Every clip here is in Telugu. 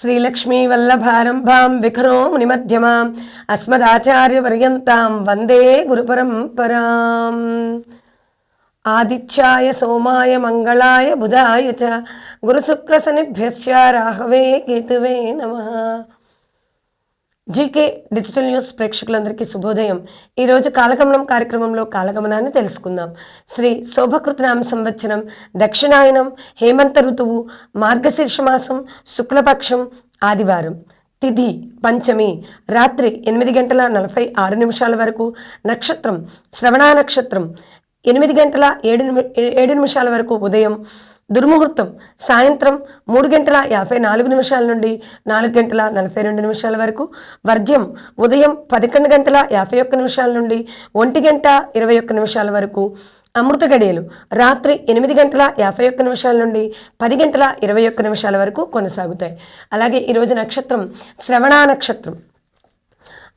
శ్రీలక్ష్మీ వల్లభారంభాం విఖరో మునిమధ్యమాం అస్మదాచార్యపర్యంతాం వందే గురుపరంపరాం. ఆదిత్యాయ సోమాయ మంగళాయ బుధాయ చ గురుశుక్రశనిభ్యశ్చ రాహవే కేతువే నమ. జీకే డిజిటల్ న్యూస్ ప్రేక్షకులందరికీ శుభోదయం. ఈరోజు కాలగమనం కార్యక్రమంలో కాలగమనాన్ని తెలుసుకుందాం. శ్రీ శోభకృతనామ సంవత్సరం దక్షిణాయనం హేమంత ఋతువు మార్గశీర్ష మాసం శుక్లపక్షం ఆదివారం. తిథి పంచమి రాత్రి ఎనిమిది గంటల నలభై ఆరు నిమిషాల వరకు నక్షత్రం శ్రవణ నక్షత్రం ఎనిమిది గంటల ఏడు ఏడు నిమిషాల వరకు ఉదయం దుర్ముహూర్తం. సాయంత్రం మూడు గంటల యాభై నాలుగు నిమిషాల నుండి నాలుగు గంటల నలభై రెండు నిమిషాల వరకు. వర్జ్యం ఉదయం పదకొండు గంటల యాభై ఒక్క నిమిషాల నుండి ఒంటి గంట ఇరవై ఒక్క నిమిషాల వరకు. అమృత గడియలు రాత్రి ఎనిమిది గంటల యాభై ఒక్క నిమిషాల నుండి పది గంటల ఇరవై ఒక్క నిమిషాల వరకు కొనసాగుతాయి. అలాగే ఈరోజు నక్షత్రం శ్రవణ నక్షత్రం.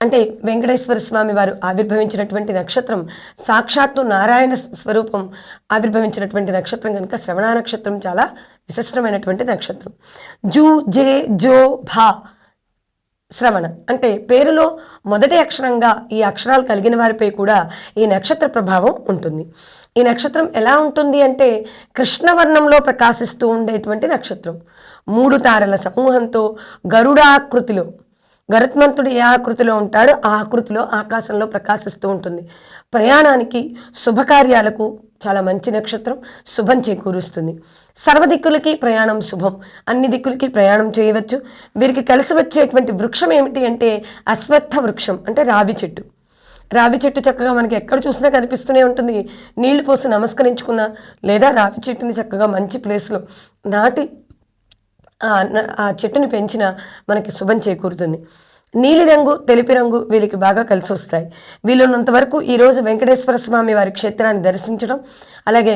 అంటే వెంకటేశ్వర స్వామి వారు ఆవిర్భవించినటువంటి నక్షత్రం సాక్షాత్తు నారాయణ స్వరూపం ఆవిర్భవించినటువంటి నక్షత్రం కనుక శ్రవణ నక్షత్రం చాలా విశిష్టమైనటువంటి నక్షత్రం. జూ జే జో భా శ్రవణ అంటే పేరులో మొదటి అక్షరంగా ఈ అక్షరాలు కలిగిన వారిపై కూడా ఈ నక్షత్ర ప్రభావం ఉంటుంది. ఈ నక్షత్రం ఎలా ఉంటుంది అంటే కృష్ణవర్ణంలో ప్రకాశిస్తూ ఉండేటువంటి నక్షత్రం. మూడు తారల సమూహంతో గరుడాకృతిలో గరుత్మంతుడు ఏ ఆకృతిలో ఉంటాడో ఆ ఆకృతిలో ఆకాశంలో ప్రకాశిస్తూ ఉంటుంది. ప్రయాణానికి శుభకార్యాలకు చాలా మంచి నక్షత్రం శుభం చేకూరుస్తుంది. సర్వదిక్కులకి ప్రయాణం శుభం. అన్ని దిక్కులకి ప్రయాణం చేయవచ్చు. వీరికి కలిసి వచ్చేటువంటి వృక్షం ఏమిటి అంటే అశ్వత్థ వృక్షం అంటే రావి చెట్టు. రావి చెట్టు చక్కగా మనకి ఎక్కడ చూసినా కనిపిస్తూనే ఉంటుంది. నీళ్ళు పోసి నమస్కరించుకున్న లేదా రావి చెట్టుని చక్కగా మంచి ప్లేస్లో నాటి ఆ ఆ చెట్టుని పెంచిన మనకి శుభం చేకూరుతుంది. నీలిరంగు తెలుపు రంగు వీరికి బాగా కలిసి వస్తాయి. వీళ్ళున్నంతవరకు వరకు ఈరోజు వెంకటేశ్వర స్వామి వారి క్షేత్రాన్ని దర్శించడం అలాగే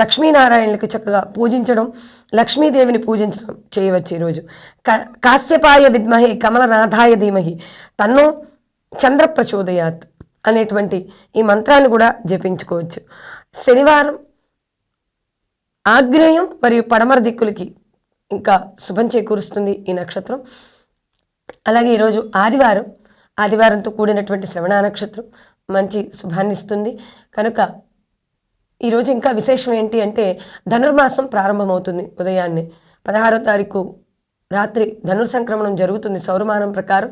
లక్ష్మీనారాయణులకి చక్కగా పూజించడం లక్ష్మీదేవిని పూజించడం చేయవచ్చు ఈరోజు కా కాశ్యపాయ విద్మహే కమలనాథాయ ధీమహి తన్నో చంద్ర ప్రచోదయాత్ అనేటువంటి ఈ మంత్రాన్ని కూడా జపించుకోవచ్చు. శనివారం ఆగ్నేయం మరియు పడమర దిక్కులకి ఇంకా శుభం చేకూరుస్తుంది ఈ నక్షత్రం. అలాగే ఈరోజు ఆదివారం ఆదివారంతో కూడినటువంటి శ్రవణ నక్షత్రం మంచి శుభాన్ని ఇస్తుంది. కనుక ఈరోజు ఇంకా విశేషం ఏంటి అంటే ధనుర్మాసం ప్రారంభమవుతుంది ఉదయాన్నే. పదహారో తారీఖు రాత్రి ధనుర్ సంక్రమణం జరుగుతుంది సౌరమానం ప్రకారం.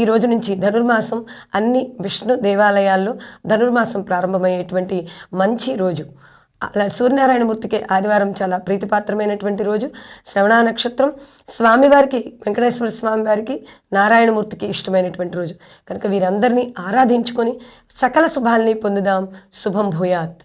ఈ రోజు నుంచి ధనుర్మాసం అన్ని విష్ణు దేవాలయాల్లో ధనుర్మాసం ప్రారంభమయ్యేటువంటి మంచి రోజు. అలా సూర్యనారాయణమూర్తికి ఆదివారం చాలా ప్రీతిపాత్రమైనటువంటి రోజు. శ్రవణ నక్షత్రం స్వామివారికి వెంకటేశ్వర స్వామి వారికి నారాయణమూర్తికి ఇష్టమైనటువంటి రోజు. కనుక వీరందరినీ ఆరాధించుకొని సకల శుభాల్ని పొందుదాం. శుభం భూయాత్.